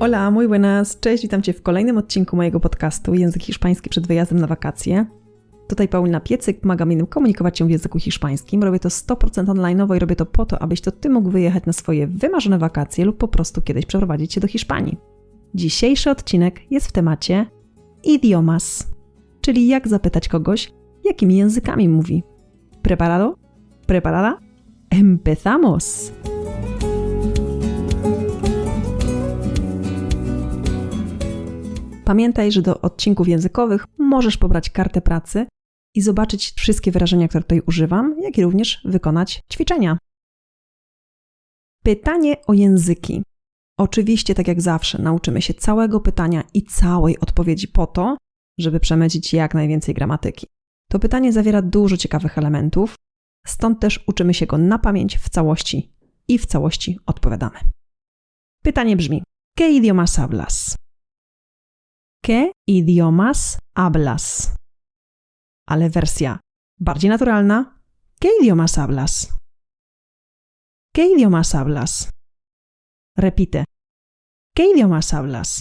Hola, muy buenas. Cześć, witam Cię w kolejnym odcinku mojego podcastu Język Hiszpański przed wyjazdem na wakacje. Tutaj Paulina Piecyk, pomagam innym komunikować się w języku hiszpańskim. Robię to 100% online i robię to po to, abyś to Ty mógł wyjechać na swoje wymarzone wakacje lub po prostu kiedyś przeprowadzić się do Hiszpanii. Dzisiejszy odcinek jest w temacie idiomas, czyli jak zapytać kogoś, jakimi językami mówi. Preparado? Preparada? Empezamos! Pamiętaj, że do odcinków językowych możesz pobrać kartę pracy i zobaczyć wszystkie wyrażenia, które tutaj używam, jak i również wykonać ćwiczenia. Pytanie o języki. Oczywiście, tak jak zawsze, nauczymy się całego pytania i całej odpowiedzi po to, żeby przemycić jak najwięcej gramatyki. To pytanie zawiera dużo ciekawych elementów, stąd też uczymy się go na pamięć w całości i w całości odpowiadamy. Pytanie brzmi: ¿Qué idiomas hablas? ¿Qué idiomas hablas? Ale wersja bardziej naturalna: ¿Qué idiomas hablas? ¿Qué idiomas hablas? Repite: ¿Qué idiomas hablas?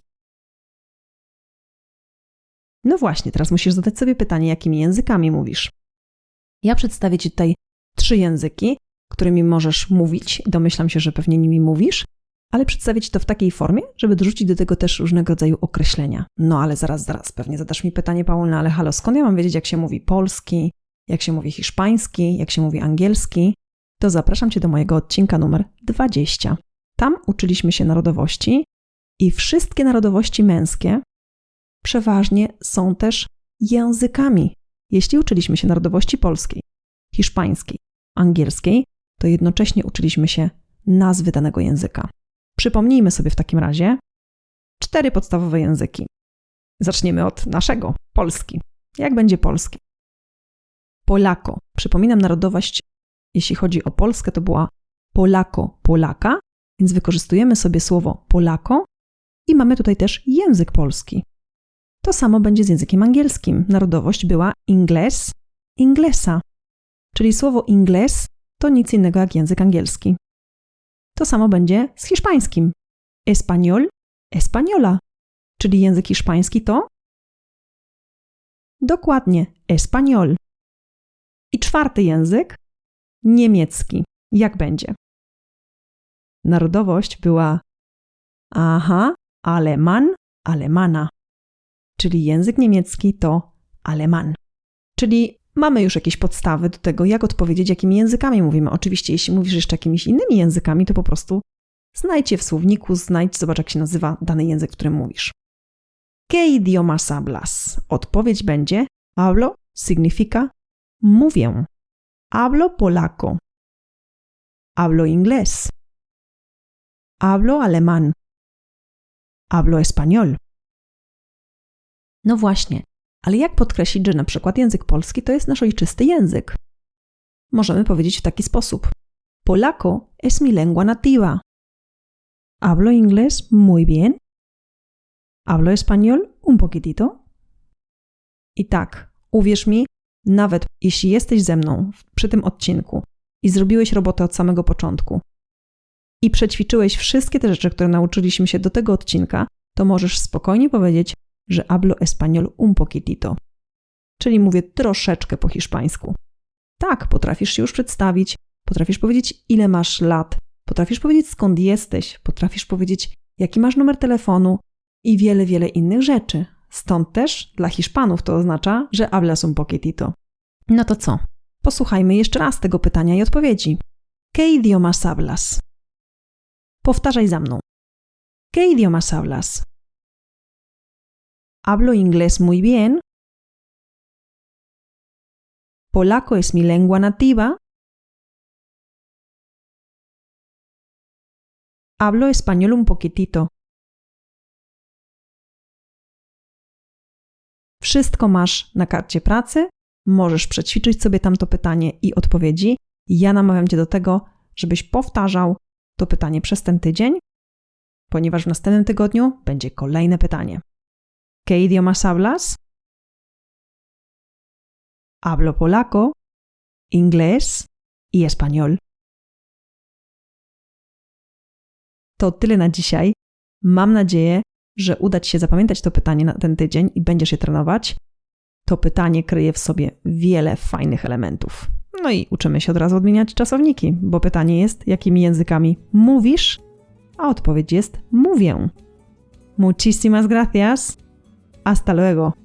No właśnie, teraz musisz zadać sobie pytanie, jakimi językami mówisz. Ja przedstawię Ci tutaj trzy języki, którymi możesz mówić. Domyślam się, że pewnie nimi mówisz, ale przedstawię Ci to w takiej formie, żeby dorzucić do tego też różnego rodzaju określenia. No ale zaraz, zaraz, pewnie zadasz mi pytanie, Paulina, ale halo, skąd ja mam wiedzieć, jak się mówi polski, jak się mówi hiszpański, jak się mówi angielski? To zapraszam Cię do mojego odcinka numer 20. Tam uczyliśmy się narodowości i wszystkie narodowości męskie przeważnie są też językami. Jeśli uczyliśmy się narodowości polskiej, hiszpańskiej, angielskiej, to jednocześnie uczyliśmy się nazwy danego języka. Przypomnijmy sobie w takim razie cztery podstawowe języki. Zaczniemy od naszego, polski. Jak będzie polski? Polako. Przypominam, narodowość, jeśli chodzi o Polskę, to była Polako, Polaka, więc wykorzystujemy sobie słowo Polako i mamy tutaj też język polski. To samo będzie z językiem angielskim. Narodowość była Ingles, Inglesa. Czyli słowo Ingles to nic innego jak język angielski. To samo będzie z hiszpańskim. Español, Española. Czyli język hiszpański to? Dokładnie, Español. I czwarty język, niemiecki. Jak będzie? Narodowość była aha, aleman, alemana. Czyli język niemiecki to aleman. Czyli mamy już jakieś podstawy do tego, jak odpowiedzieć, jakimi językami mówimy. Oczywiście, jeśli mówisz jeszcze jakimiś innymi językami, to po prostu znajdź je w słowniku, znajdź, zobacz, jak się nazywa dany język, którym mówisz. ¿Qué idiomas hablas? Odpowiedź będzie hablo significa mówię. Hablo polaco. Hablo inglés. Hablo alemán. Hablo español. No właśnie, ale jak podkreślić, że na przykład język polski to jest nasz ojczysty język? Możemy powiedzieć w taki sposób: Polaco es mi lengua nativa. Hablo inglés muy bien. Hablo español un poquitito. I tak, uwierz mi, nawet jeśli jesteś ze mną przy tym odcinku i zrobiłeś robotę od samego początku i przećwiczyłeś wszystkie te rzeczy, które nauczyliśmy się do tego odcinka, to możesz spokojnie powiedzieć, że hablo español un poquitito, czyli mówię troszeczkę po hiszpańsku. Tak, potrafisz się już przedstawić, potrafisz powiedzieć, ile masz lat, potrafisz powiedzieć, skąd jesteś, potrafisz powiedzieć, jaki masz numer telefonu i wiele, wiele innych rzeczy. Stąd też dla Hiszpanów to oznacza, że hablas un poquitito. No to co? Posłuchajmy jeszcze raz tego pytania i odpowiedzi. ¿Qué idiomas hablas? Powtarzaj za mną. ¿Qué idiomas hablas? Hablo inglés muy bien. Polaco es mi lengua nativa. Hablo español un poquitito. Wszystko masz na karcie pracy. Możesz przećwiczyć sobie tamto pytanie i odpowiedzi. Ja namawiam Cię do tego, żebyś powtarzał to pytanie przez ten tydzień, ponieważ w następnym tygodniu będzie kolejne pytanie. ¿Qué idiomas hablas? Hablo polaco, inglés y español. To tyle na dzisiaj. Mam nadzieję, że uda Ci się zapamiętać to pytanie na ten tydzień i będziesz je trenować. To pytanie kryje w sobie wiele fajnych elementów. No i uczymy się od razu odmieniać czasowniki, bo pytanie jest, jakimi językami mówisz, a odpowiedź jest mówię. Muchísimas gracias. Hasta luego.